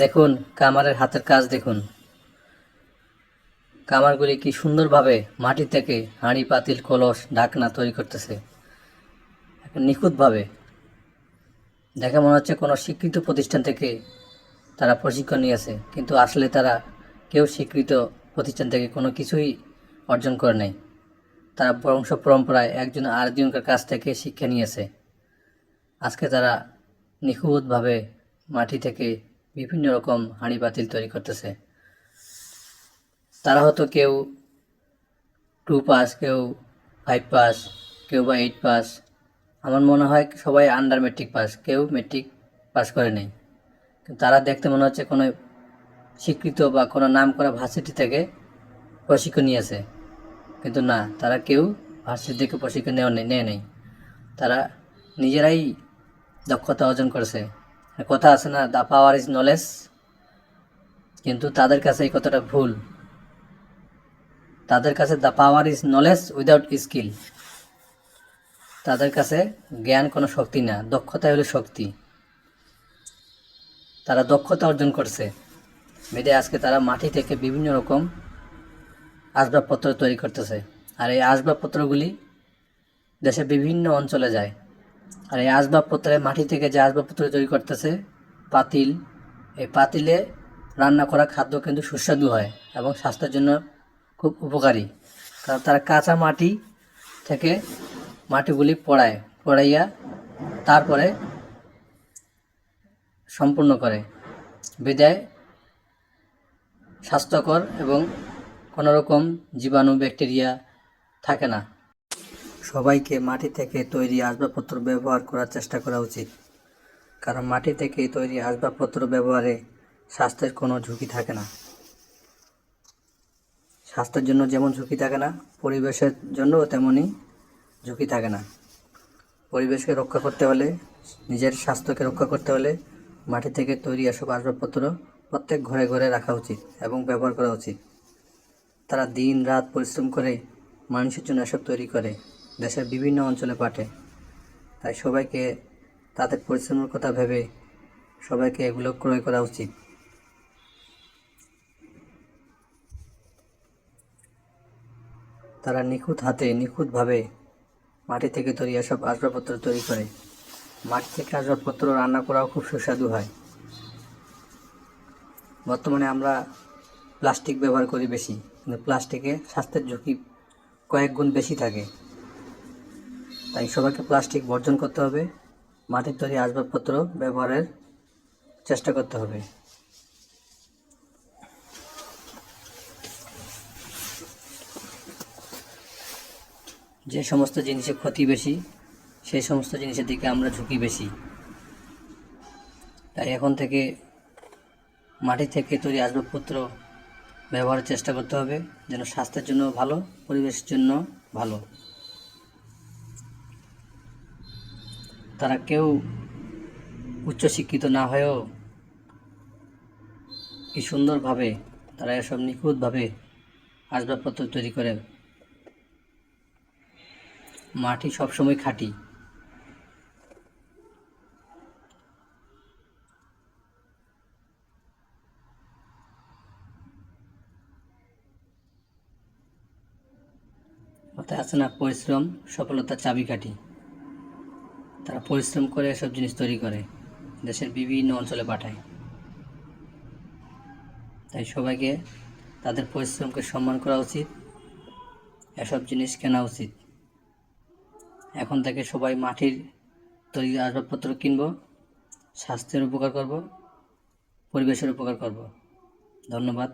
দেখুন, কামারের হাতের কাজ দেখুন। কামারগুলি কি সুন্দরভাবে মাটি থেকে হাঁড়ি, পাতিল, কলস, ঢাকনা তৈরি করতেছে। নিখুঁতভাবে। দেখে মনে হচ্ছে কোনো স্বীকৃত প্রতিষ্ঠান থেকে তারা প্রশিক্ষণ নিয়েছে, কিন্তু আসলে তারা কেউ স্বীকৃত প্রতিষ্ঠান থেকে কোনো কিছুই অর্জন করে নেই। তারা বংশ পরম্পরায় একজন আরেকজনকার কাছ থেকে শিক্ষা নিয়েছে। আজকে তারা নিখুঁতভাবে মাটি থেকে বিভিন্ন রকম হাঁড়ি বাতিল তৈরি করতেছে। তারা হয়তো কেউ টু পাস কেউ ফাইভ পাস কেউ বা এইট পাস আমার মনে হয় সবাই আন্ডার মেট্রিক পাস কেউ মেট্রিক পাস করে নেই। তারা দেখতে মনে হচ্ছে কোনো স্বীকৃত বা কোনো নাম করা ভার্সিটি থেকে প্রশিক্ষণ নিয়েছে। কিন্তু না, তারা কেউ ভার্সিটি থেকে প্রশিক্ষণ নেওয়া নেয় নেই। তারা নিজেরাই দক্ষতা অর্জন করেছে। কথা আছে না দ্য পাওয়ার ইজ নলেজ কিন্তু তাদের কাছে এই কথাটা ভুল। তাদের কাছে the power is knowledge without skill তাদের কাছে জ্ঞান কোনো শক্তি না, দক্ষতা হলো শক্তি। তারা দক্ষতা অর্জন করছে। মেয়েদের আজকে তারা মাটি থেকে বিভিন্ন রকম আসবাবপত্র তৈরি করতেছে। আর এই আসবাবপত্রগুলি দেশের বিভিন্ন অঞ্চলে যায়। আর এই আসবাবপত্রে, মাটি থেকে যে আসবাবপত্র তৈরি করতেছে, পাতিল, এই পাতিলে রান্না করা খাদ্য কিন্তু সুস্বাদু হয় এবং স্বাস্থ্যের জন্য খুব উপকারী। কারণ তারা কাঁচা মাটি থেকে মাটিগুলি পড়ায়, পড়াইয়া তারপরে সম্পূর্ণ করে। বিদায়, স্বাস্থ্যকর এবং কোনোরকম জীবাণু, ব্যাকটেরিয়া থাকে না। সবাইকে মাটি থেকে তৈরি আসবাবপত্র ব্যবহার করার চেষ্টা করা উচিত। কারণ মাটি থেকে তৈরি আসবাবপত্র ব্যবহারে স্বাস্থ্যের কোনো ঝুঁকি থাকে না। স্বাস্থ্যের জন্য যেমন ঝুঁকি থাকে না, পরিবেশের জন্যও তেমনই ঝুঁকি থাকে না। পরিবেশকে রক্ষা করতে হলে, নিজের স্বাস্থ্যকে রক্ষা করতে হলে মাটি থেকে তৈরি এসব আসবাবপত্র প্রত্যেক ঘরে ঘরে রাখা উচিত এবং ব্যবহার করা উচিত। তারা দিন রাত পরিশ্রম করে মানুষের জন্য এসব তৈরি করে। দেশের বিভিন্ন অঞ্চলে পাঠে। তাই সবাইকে তাদের পরিশ্রমের কথা ভেবে সবাইকে এগুলো ক্রয় করা উচিত। তারা নিখুঁত হাতে, নিখুঁতভাবে মাটি থেকে তৈরি এসব আসবাবপত্র তৈরি করে। মাটি থেকে আসবাবপত্র রান্না করাও খুব সুস্বাদু হয়। বর্তমানে আমরা প্লাস্টিক ব্যবহার করি বেশি, কিন্তু প্লাস্টিকে স্বাস্থ্যের ঝুঁকি কয়েক গুণ বেশি থাকে। তাই সবাইকে প্লাস্টিক বর্জন করতে হবে, মাটির তৈরি আসবাবপত্র ব্যবহারের চেষ্টা করতে হবে। যে সমস্ত জিনিসের ক্ষতি বেশি, সেই সমস্ত জিনিসের দিকে আমরা ঝুঁকি বেশি। তাই এখন থেকে মাটি থেকে তৈরি আসবাবপত্র ব্যবহারের চেষ্টা করতে হবে, যেন স্বাস্থ্যের জন্য ভালো, পরিবেশের জন্য ভালো। তারা কেউ উচ্চশিক্ষিত না হয়েও কি সুন্দরভাবে তারা এসব নিখুঁতভাবে আসবাবপত্র তৈরি করে। মাটি সবসময় খাঁটি। কথায় আছে না, পরিশ্রম সফলতার চাবিকাঠি। তারা পরিশ্রম করে এসব জিনিস তৈরি করে, দেশের বিভিন্ন অঞ্চলে পাঠায়। তাই সবাইকে তাদের পরিশ্রমকে সম্মান করা উচিত, এসব জিনিস কেনা উচিত। এখন থেকে সবাই মাটির তৈরি আসবাবপত্র কিনব, স্বাস্থ্যের উপকার করব, পরিবেশের উপকার করব। ধন্যবাদ।